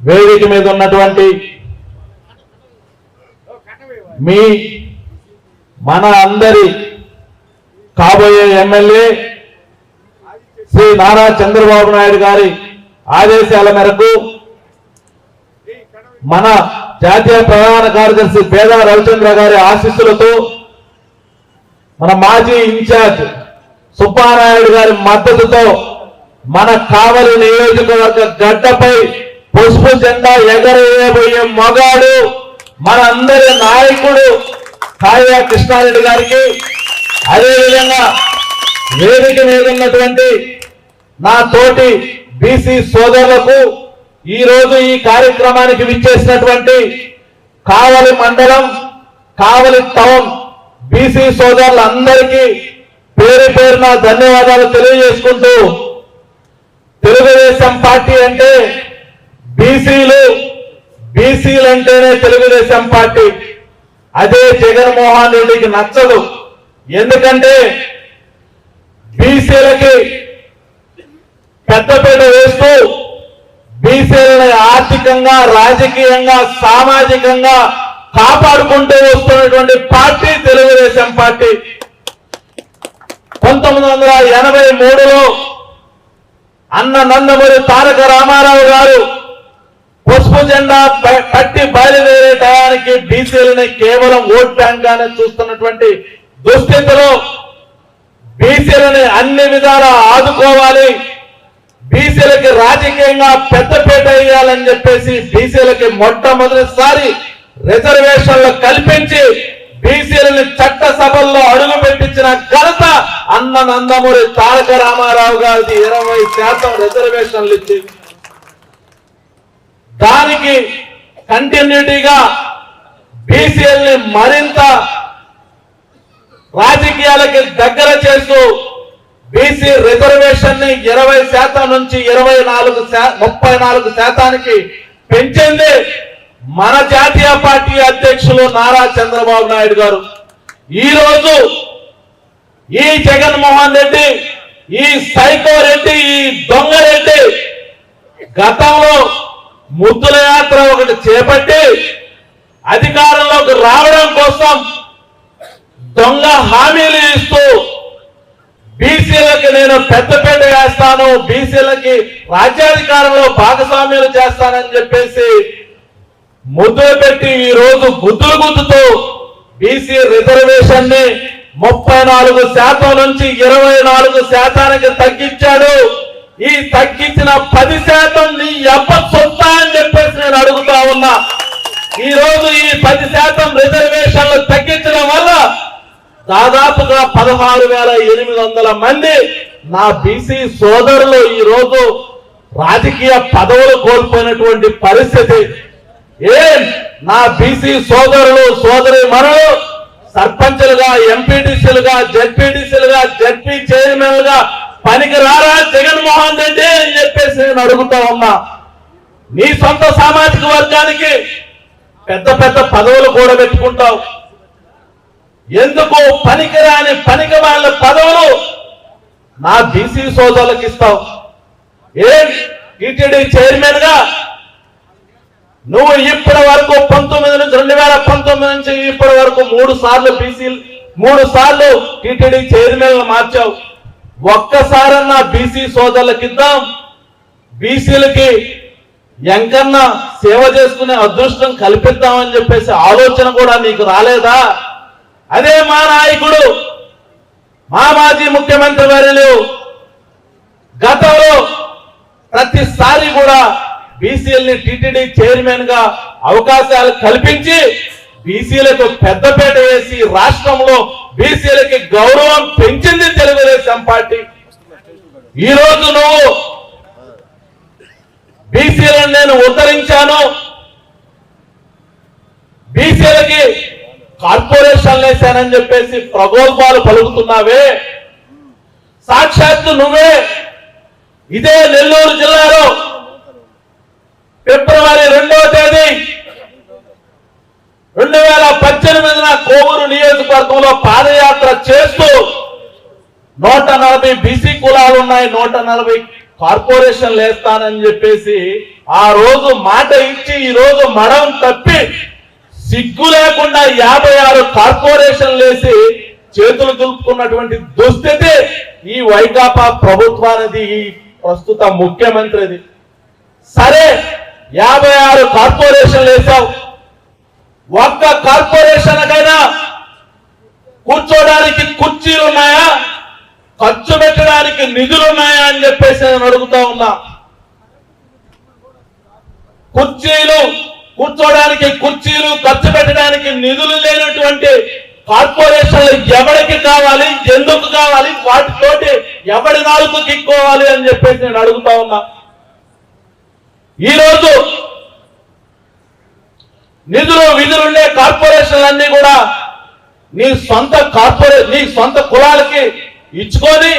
వేదిక మీద ఉన్నటువంటి మీ మన అందరి కాబోయే ఎమ్మెల్యే శ్రీ నారా చంద్రబాబు నాయుడు గారి ఆదేశాల మేరకు మన జాతీయ ప్రధాన కార్యదర్శి పేద రవిచంద్ర గారి ఆశీస్సులతో మన మాజీ ఇన్ఛార్జ్ సుబ్బారాయుడు గారి మద్దతుతో మన కావలి నియోజకవర్గ గడ్డపై పసుపు జెండా ఎగరవేయబోయే మగాడు మన అందరి నాయకుడు కావ్య కృష్ణారెడ్డి గారికి. అదేవిధంగా వేదిక మీద ఉన్నటువంటి నా తోటి బీసీ సోదరులకు ఈరోజు ఈ కార్యక్రమానికి విచ్చేసినటువంటి కావలి మండలం కావలి టౌన్ బీసీ సోదరులందరికీ పేరు పేరున ధన్యవాదాలు తెలియజేసుకుంటూ తెలుగుదేశం పార్టీ అంటే బీసీలు బీసీలు అంటేనే తెలుగుదేశం పార్టీ. అదే జగన్మోహన్ రెడ్డికి నచ్చదు. ఎందుకంటే బీసీలకి పెద్దపీట వేస్తూ బీసీలని ఆర్థికంగా రాజకీయంగా సామాజికంగా కాపాడుకుంటూ వస్తున్నటువంటి పార్టీ తెలుగుదేశం పార్టీ. పంతొమ్మిది వందల ఎనభై మూడులో అన్న నందమూరి తారక రామారావు గారు పసుపు జెండా కట్టి బయలుదేరే టయానికి బీసీలని కేవలం ఓట్ బ్యాంక్ గానే చూస్తున్నటువంటి దుస్థితిలో బీసీలని అన్ని విధాలా ఆదుకోవాలి. బీసీలకి రాజకీయంగా పెద్దపేట వేయాలని చెప్పేసి బీసీలకి మొట్టమొదటిసారి రిజర్వేషన్లు కల్పించి బీసీలని చట్ట సభల్లో అడుగు పెట్టించిన ఘనత అన్న నందమూరి తారక రామారావు గారికి ఇరవై శాతం రిజర్వేషన్లు ఇచ్చింది దానికి కంటిన్యూటీగా బీసీఎల్ని మరింత రాజకీయాలకి దగ్గర చేస్తూ బీసీ రిజర్వేషన్ని ఇరవై శాతం నుంచి ఇరవై నాలుగు ముప్పై నాలుగు శాతానికి పెంచింది మన జాతీయ పార్టీ అధ్యక్షులు నారా చంద్రబాబు నాయుడు గారు. ఈరోజు ఈ జగన్మోహన్ రెడ్డి ఈ సైకో రెడ్డి ఈ దొంగ రెడ్డి గతంలో ముద్దుల యాత్ర ఒకటి చేపట్టి అధికారంలోకి రావడం కోసం దొంగ హామీలు ఇస్తూ బీసీలకి నేను పెద్దపేట వేస్తాను బీసీలకి రాజ్యాధికారంలో భాగస్వామ్యాలు చేస్తానని చెప్పేసి ముద్దులు పెట్టి ఈ రోజు గుద్దులు గుద్దుతూ బీసీ రిజర్వేషన్ని ముప్పై నాలుగు శాతం నుంచి ఇరవై నాలుగు శాతానికి తగ్గించాడు. ఈ తగ్గించిన పది శాతం నీ ఎప్ప సొత్తా అని చెప్పేసి నేను అడుగుతా ఉన్నా. ఈ రోజు ఈ పది శాతం రిజర్వేషన్లు తగ్గించడం వల్ల దాదాపుగా పదహారు వేల ఎనిమిది వందల మంది నా బీసీ సోదరులు ఈ రోజు రాజకీయ పదవులు కోల్పోయినటువంటి పరిస్థితి. ఏం? నా బీసీ సోదరులు సోదరి మనులు సర్పంచ్లుగా ఎంపీటీసీలుగా జడ్పీటీసీలుగా జడ్పీ చైర్మన్లుగా పనికి రారా జగన్మోహన్ రెడ్డి అని చెప్పేసి నేను అడుగుతా ఉన్నా. నీ సొంత సామాజిక వర్గానికి పెద్ద పెద్ద పదవులు కూడా పెట్టుకుంటావు. ఎందుకు పనికిరాని పనికి వాళ్ళ పదవులు నా బీసీ సోదరులకు ఇస్తావు? ఏం టీటీడీ చైర్మన్గా నువ్వు ఇప్పటి వరకు పంతొమ్మిది నుంచి రెండు వేల పంతొమ్మిది నుంచి ఇప్పటి వరకు మూడు సార్లు బీసీ మూడు సార్లు టీటీడీ చైర్మన్ మార్చావు. ఒక్కసారన్నా బీసీ సోదరుల కింద బీసీలకి ఎంకన్నా సేవ చేసుకునే అదృష్టం కల్పిద్దామని చెప్పేసి ఆలోచన కూడా నీకు రాలేదా? అదే మా నాయకుడు మా మాజీ ముఖ్యమంత్రి వర్యులు గతంలో ప్రతిసారి కూడా బీసీఎల్ని టిటిడి చైర్మన్గా అవకాశాలు కల్పించి బీసీలకు పెద్దపేట వేసి రాష్ట్రంలో బీసీలకి గౌరవం పెంచింది తెలుగుదేశం పార్టీ. ఈ రోజు నువ్వు బీసీలను నేను ఉద్ధరించాను. బీసీలకి కార్పొరేషన్ వేశానని చెప్పేసి ప్రగోల్పాలు పలుకుతున్నావే. సాక్షాత్తు నువ్వే ఇదే నెల్లూరు జిల్లాలో ఫిబ్రవరి రెండవ తేదీ రెండు వేల పద్దెనిమిదిన కోవూరు నియోజకవర్గంలో పాదయాత్ర చేస్తూ నూట నలభై బీసీ కులాలు ఉన్నాయి నూట నలభై కార్పొరేషన్ వేస్తానని చెప్పేసి ఆ రోజు మాట ఇచ్చి ఈ రోజు మడం తప్పి సిగ్గు లేకుండా యాభై ఆరు కార్పొరేషన్లు వేసి చేతులు దులుపుకున్నటువంటి దుస్థితి ఈ వైకాపా ప్రభుత్వానికి ఈ ప్రస్తుత ముఖ్యమంత్రిది. సరే యాభై ఆరు కార్పొరేషన్లు వేసావు. ఒక్క కార్పొరేషన్ కైనా కూర్చోడానికి కుర్చీలు ఉన్నాయా? ఖర్చు పెట్టడానికి నిధులు ఉన్నాయా అని చెప్పేసి నేను అడుగుతా ఉన్నా. కుర్చీలు కూర్చోడానికి కుర్చీలు ఖర్చు పెట్టడానికి నిధులు లేనటువంటి కార్పొరేషన్లు ఎవరికి కావాలి ఎందుకు కావాలి వాటితోటి ఎవడి నాలుగు కిక్కోవాలి అని చెప్పేసి నేను అడుగుతా ఉన్నా. ఈరోజు నిధులు విధులుండే కార్పొరేషన్లన్నీ కూడా నీ సొంత కార్పొరే నీ సొంత కులాలకి ఇచ్చుకొని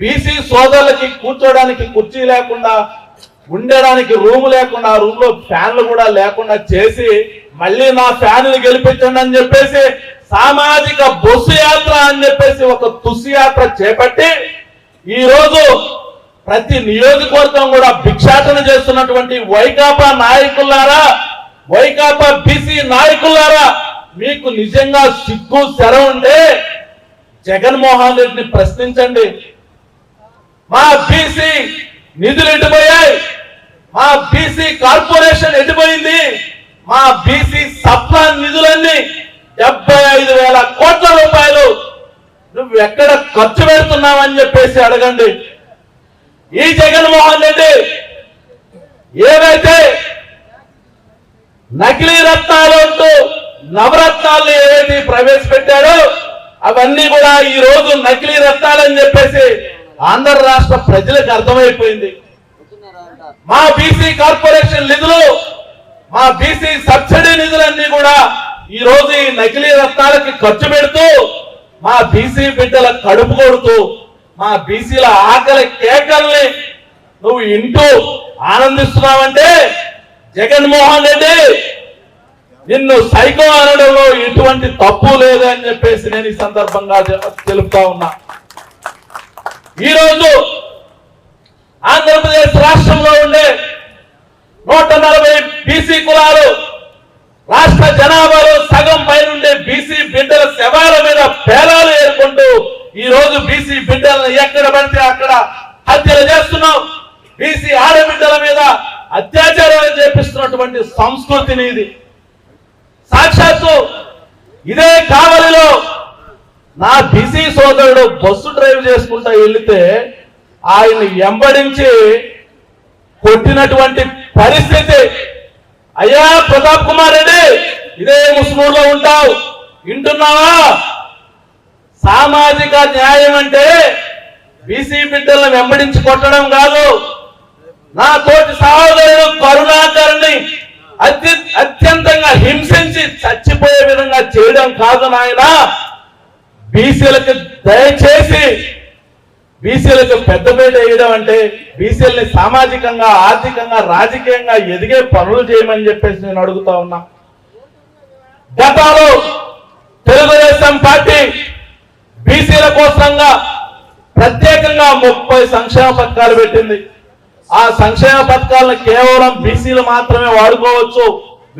బీసీ సోదరులకి కూర్చోడానికి కుర్చీ లేకుండా ఉండడానికి రూమ్ లేకుండా ఆ రూమ్లో ఫ్యాన్లు కూడా లేకుండా చేసి మళ్ళీ నా ఫ్యాన్లు గెలిపించండి అని చెప్పేసి సామాజిక బొస్సు యాత్ర అని చెప్పేసి ఒక తుస్సు యాత్ర చేపట్టి ఈ రోజు ప్రతి నియోజకవర్గం కూడా భిక్షాటన చేస్తున్నటువంటి వైకాపా నాయకులారా వైకాపా బీసీ నాయకులారా మీకు నిజంగా సిగ్గు శర ఉంటే జగన్మోహన్ రెడ్డిని ప్రశ్నించండి. మా బీసీ నిధులు ఎటుపోయాయి మా బీసీ కార్పొరేషన్ ఎటుపోయింది మా బీసీ సప్లా నిధులన్నీ డెబ్బై ఐదు వేల కోట్ల రూపాయలు నువ్వు ఎక్కడ ఖర్చు పెడుతున్నావని చెప్పేసి అడగండి. ఈ జగన్మోహన్ రెడ్డి ఏవైతే నకిలీ రత్నాలు అంటూ నవరత్నాలు ఏవైతే ప్రవేశపెట్టాడో అవన్నీ కూడా ఈ రోజు నకిలీ రత్నాలని చెప్పేసి ఆంధ్ర రాష్ట్ర ప్రజలకు అర్థమైపోయింది. మా బీసీ కార్పొరేషన్ నిధులు మా బీసీ సబ్సిడీ నిధులన్నీ కూడా ఈ రోజు ఈ నకిలీ రత్నాలకి ఖర్చు పెడుతూ మా బీసీ బిడ్డల కడుపు కొడుతూ మా బీసీల ఆకలి కేకల్ని నువ్వు ఇంటూ ఆనందిస్తున్నావంటే జగన్మోహన్ రెడ్డి నిన్ను సైకో అనడంలో ఎటువంటి తప్పు లేదని చెప్పేసి నేను ఈ సందర్భంగా తెలుపుతా ఉన్నా. ఈరోజు ఆంధ్రప్రదేశ్ రాష్ట్రంలో ఉండే నూట నలభై బీసీ కులాలు రాష్ట్ర జనాభాలో సగం పైన ఉండే బీసీ బిడ్డల శవాల మీద పేరాలు ఏర్కొంటూ ఈ రోజు బీసీ బిడ్డలను ఎక్కడ పడితే అక్కడ హత్యలు చేస్తున్నాం. బీసీ ఆడబిడ్డల మీద అత్యాచారాలు చేపిస్తున్నటువంటి సంస్కృతిని ఇది సాక్షాత్తు ఇదే కావలిలో నా బిజీ సోదరుడు బస్సు డ్రైవ్ చేసుకుంటా వెళితే ఆయన ఎంబడించి కొట్టినటువంటి పరిస్థితి. అయ్యా ప్రతాప్ కుమార్ రెడ్డి ఇదే ముస్లింలో ఉంటావు. వింటున్నావా? సామాజిక న్యాయం అంటే బీసీ బిడ్డలను వెంబడించి కొట్టడం కాదు. నా తోటి సహోదరుడు కరుణాకర్ని అత్య అత్యంతంగా హింసించి చచ్చిపోయే విధంగా చేయడం కాదు నాయన. బీసీలకు దయచేసి బీసీలకు పెద్దపీట వేయడం అంటే బీసీలని సామాజికంగా ఆర్థికంగా రాజకీయంగా ఎదిగే పనులు చేయమని చెప్పేసి నేను అడుగుతా ఉన్నా. గతంలో తెలుగుదేశం పార్టీ బీసీల కోసంగా ప్రత్యేకంగా ముప్పై సంక్షేమ పథకాలు పెట్టింది. ఆ సంక్షేమ పథకాలను కేవలం బీసీలు మాత్రమే వాడుకోవచ్చు.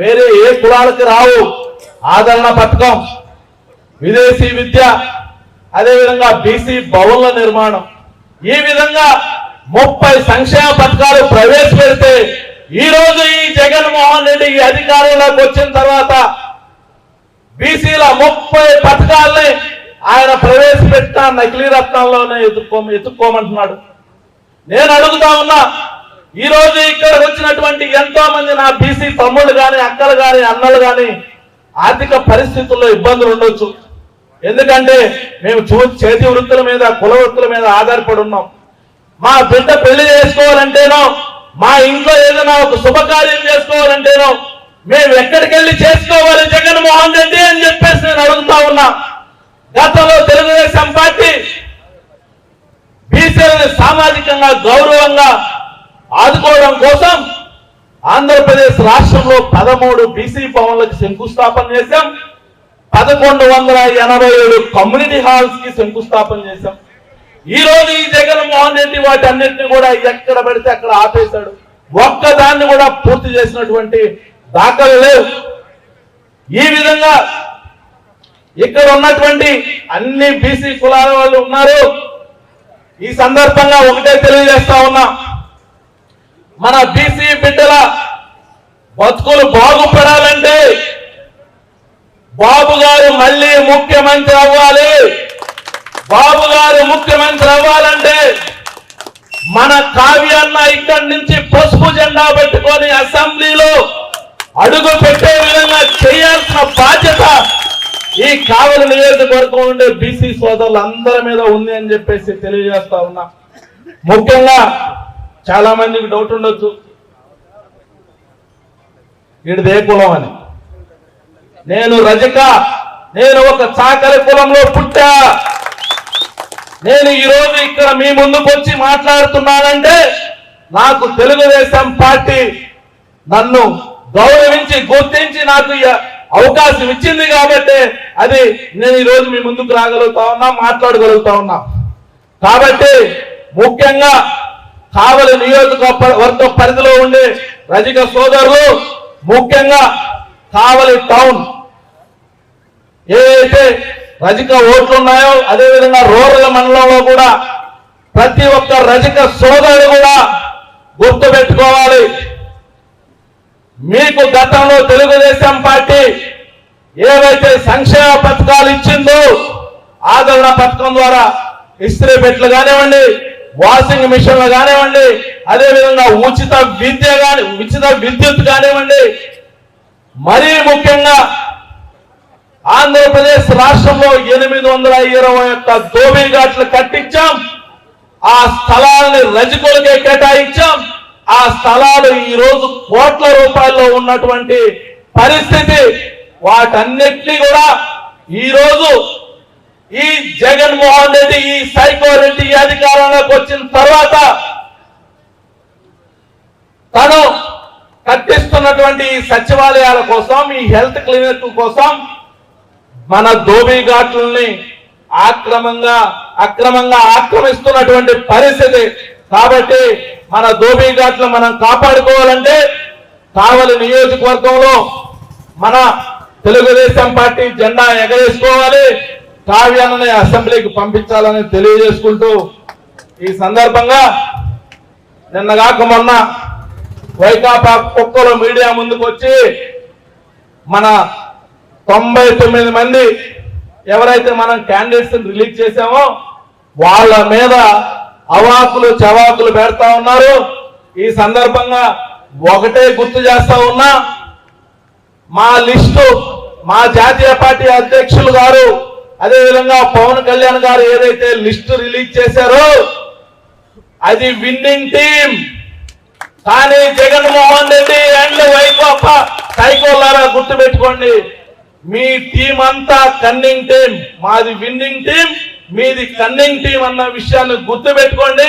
వేరే ఏ కులాలకి రావు. ఆదరణ పథకం విదేశీ విద్య అదేవిధంగా బీసీ భవన్ల నిర్మాణం. ఈ విధంగా ముప్పై సంక్షేమ పథకాలు ప్రవేశపెడితే ఈ రోజు ఈ జగన్మోహన్ రెడ్డి ఈ అధికారంలోకి వచ్చిన తర్వాత బీసీల ముప్పై పథకాల్ని ఆయన ప్రవేశపెట్టిన నకిలీ రత్నాల్లోనే ఎత్తుక్కో ఎత్తుక్కోమంటున్నాడు నేను అడుగుతా ఉన్నా ఈ రోజు ఇక్కడ వచ్చినటువంటి ఎంతో మంది నా బీసీ తమ్ముళ్ళు కానీ అక్కలు కాని అన్నలు కానీ ఆర్థిక పరిస్థితుల్లో ఇబ్బందులు ఉండొచ్చు. ఎందుకంటే మేము చూ చేతి వృత్తుల మీద కుల వృత్తుల మీద ఆధారపడి ఉన్నాం. మా బిడ్డ పెళ్ళి చేసుకోవాలంటేనో మా ఇంట్లో ఏదైనా ఒక శుభకార్యం చేసుకోవాలంటేనో మేము ఎక్కడికి వెళ్ళి చేసుకోవాలి జగన్మోహన్ రెడ్డి అని చెప్పేసి నేను అడుగుతా ఉన్నా. గతంలో తెలుగుదేశం పార్టీ బీసీలను సామాజికంగా గౌరవంగా ఆదుకోవడం కోసం ఆంధ్రప్రదేశ్ రాష్ట్రంలో పదమూడు బీసీ భవన్లకు శంకుస్థాపన చేశాం. పదకొండు వందల ఎనభై ఏడు కమ్యూనిటీ హాల్స్కి శంకుస్థాపన చేశాం. ఈ రోజు ఈ జగన్మోహన్ రెడ్డి వాటి అన్నింటినీ కూడా ఎక్కడ పెడితే అక్కడ ఆపేశాడు. ఒక్కదాన్ని కూడా పూర్తి చేసినటువంటి దాఖలు లేవు. ఈ విధంగా ఇక్కడ ఉన్నటువంటి అన్ని బీసీ కులాల వాళ్ళు ఉన్నారు. ఈ సందర్భంగా ఒకటే తెలియజేస్తా ఉన్నా మన బీసీ బిడ్డల బతుకులు బాగుపడాలంటే బాబు గారు మళ్ళీ ముఖ్యమంత్రి అవ్వాలి. బాబు గారు ముఖ్యమంత్రి అవ్వాలంటే మన కావ్యాన్న ఇక్కడి నుంచి పసుపు జెండా పెట్టుకొని అసెంబ్లీలో అడుగు పెట్టే విధంగా చేయాల్సిన బాధ్యత ఈ కావలి నియోజకవర్గం ఉండే బీసీ సోదరులు అందరి మీద ఉంది అని చెప్పేసి తెలియజేస్తా ఉన్నా. ముఖ్యంగా చాలా మందికి డౌట్ ఉండొచ్చు. వీడిదే కులం అని? నేను రజక నేను ఒక చాకలి కులంలో పుట్టా. నేను ఈరోజు ఇక్కడ మీ ముందుకు వచ్చి మాట్లాడుతున్నానంటే నాకు తెలుగుదేశం పార్టీ నన్ను గౌరవించి గుర్తించి నాకు అవకాశం ఇచ్చింది కాబట్టి అది నేను ఈరోజు రోజు మీ ముందుకు రాగలుగుతా ఉన్నా మాట్లాడగలుగుతా ఉన్నా. కాబట్టి ముఖ్యంగా కావలి నియోజకవర్గ పరిధిలో ఉండే రజక సోదరులు ముఖ్యంగా కావలి టౌన్. ఏవైతే రజక ఓట్లు ఉన్నాయో అదే విధంగా రూరల్ మండలంలో కూడా ప్రతి ఒక్క రజక సోదరుడు కూడా గుర్తు పెట్టుకోవాలి మీకు గతంలో తెలుగుదేశం పార్టీ ఏవైతే సంక్షేమ పథకాలు ఇచ్చిందో ఆదరణ పథకం ద్వారా ఇస్త్రీ పెట్లు కానివ్వండి వాషింగ్ మిషన్లు కానివ్వండి అదే విధంగా ఉచిత విద్య కాని ఉచిత విద్యుత్ కానివ్వండి మరీ ముఖ్యంగా ఆంధ్రప్రదేశ్ రాష్ట్రంలో ఎనిమిది వందల ఇరవై ఒక్క దోబీ ఘాట్లు కట్టించాం. ఆ స్థలాలని రజకులకే కేటాయించాం. ఆ స్థలాలు ఈ రోజు కోట్ల రూపాయల్లో ఉన్నటువంటి పరిస్థితి. వాటన్నిటినీ కూడా ఈ రోజు ఈ జగన్మోహన్ రెడ్డి ఈ సైకో రెడ్డి ఈ అధికారంలోకి వచ్చిన తర్వాత తను కట్టిస్తున్నటువంటి ఈ సచివాలయాల కోసం ఈ హెల్త్ క్లినిక్ కోసం మన ధోబీ ఘాట్లని ఆక్రమంగా అక్రమంగా ఆక్రమిస్తున్నటువంటి పరిస్థితి కాబట్టి మన ధోబీ ఘాట్లు మనం కాపాడుకోవాలంటే కావలి నియోజకవర్గంలో మన తెలుగుదేశం పార్టీ జెండా ఎగరేసుకోవాలి. కావ్యాన్ని అసెంబ్లీకి పంపించాలని తెలియజేసుకుంటూ ఈ సందర్భంగా నిన్నగాక మొన్న వైకాపా కుక్కలు మీడియా ముందుకు వచ్చి మన తొంభై తొమ్మిది మంది ఎవరైతే మనం క్యాండిడేట్స్ రిలీజ్ చేశామో వాళ్ళ మీద అవాకులు చవాకులు పెడతా ఉన్నారు. ఈ సందర్భంగా ఒకటే గుర్తు చేస్తా ఉన్నా మా లిస్టు మా జాతీయ పార్టీ అధ్యక్షులు గారు అదేవిధంగా పవన్ కళ్యాణ్ గారు ఏదైతే లిస్టు రిలీజ్ చేశారో అది విన్నింగ్ టీం కానీ జగన్మోహన్ రెడ్డి అండ్ వైకోప సైకోలారా గుర్తు పెట్టుకోండి మీ టీం అంతా కన్నింగ్ టీం మాది విన్నింగ్ టీం మీది కన్నింగ్ టీం అన్న విషయాన్ని గుర్తు పెట్టుకోండి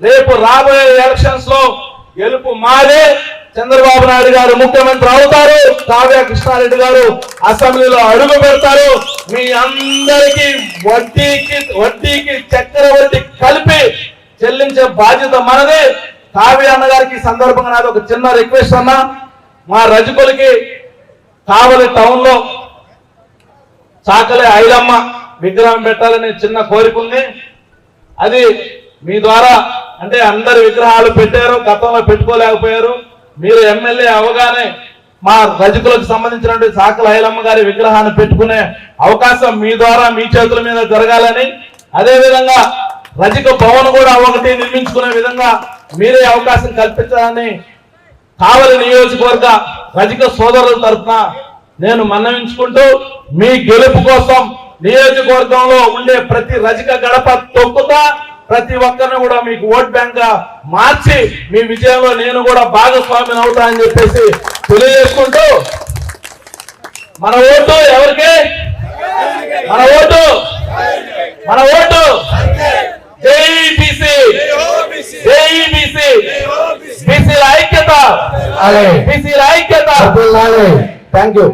రేపు రాబోయే ఎలక్షన్స్లో గెలుపు మాదే చంద్రబాబు నాయుడు గారు ముఖ్యమంత్రి అవుతారు. కావ్య కృష్ణారెడ్డి గారు అసెంబ్లీలో అడుగు పెడతారు. మీ అందరికీ వడ్డీకి వడ్డీకి చక్కెర వడ్డీ కలిపి చెల్లించే బాధ్యత మనదే. కావ్య అన్న గారికి సందర్భంగా నాది ఒక చిన్న రిక్వెస్ట్ అన్నా. మా రజకులకి కావలి టౌన్లో చాకలి ఐలమ్మ విగ్రహం పెట్టాలని చిన్న కోరిక ఉంది అది మీ ద్వారా అంటే అందరు విగ్రహాలు పెట్టారు గతంలో పెట్టుకోలేకపోయారు. మీరు ఎమ్మెల్యే అవగానే మా రజకులకు సంబంధించినటువంటి సాకల ఐలమ్మ గారి విగ్రహాన్ని పెట్టుకునే అవకాశం మీ ద్వారా మీ చేతుల మీద జరగాలని అదేవిధంగా రజక భవన్ కూడా ఒకటి నిర్మించుకునే విధంగా మీరే అవకాశం కల్పించాలని కావలి నియోజకవర్గ రజక సోదరుల తరఫున నేను మన్నవించుకుంటూ మీ గెలుపు కోసం నియోజకవర్గంలో ఉండే ప్రతి రజక గడప తొక్కుతా ప్రతి ఒక్కరిని కూడా మీకు ఓట్ బ్యాంక్గా మార్చి మీ విజయంలో నేను కూడా భాగస్వామిని అవుతా అని చెప్పేసి తెలియజేసుకుంటూ మన ఓటు ఎవరికి? మన ఓటు? మన ఓటు? బీసీల ఐక్యత. బీసీల ఐక్యత. Thank you.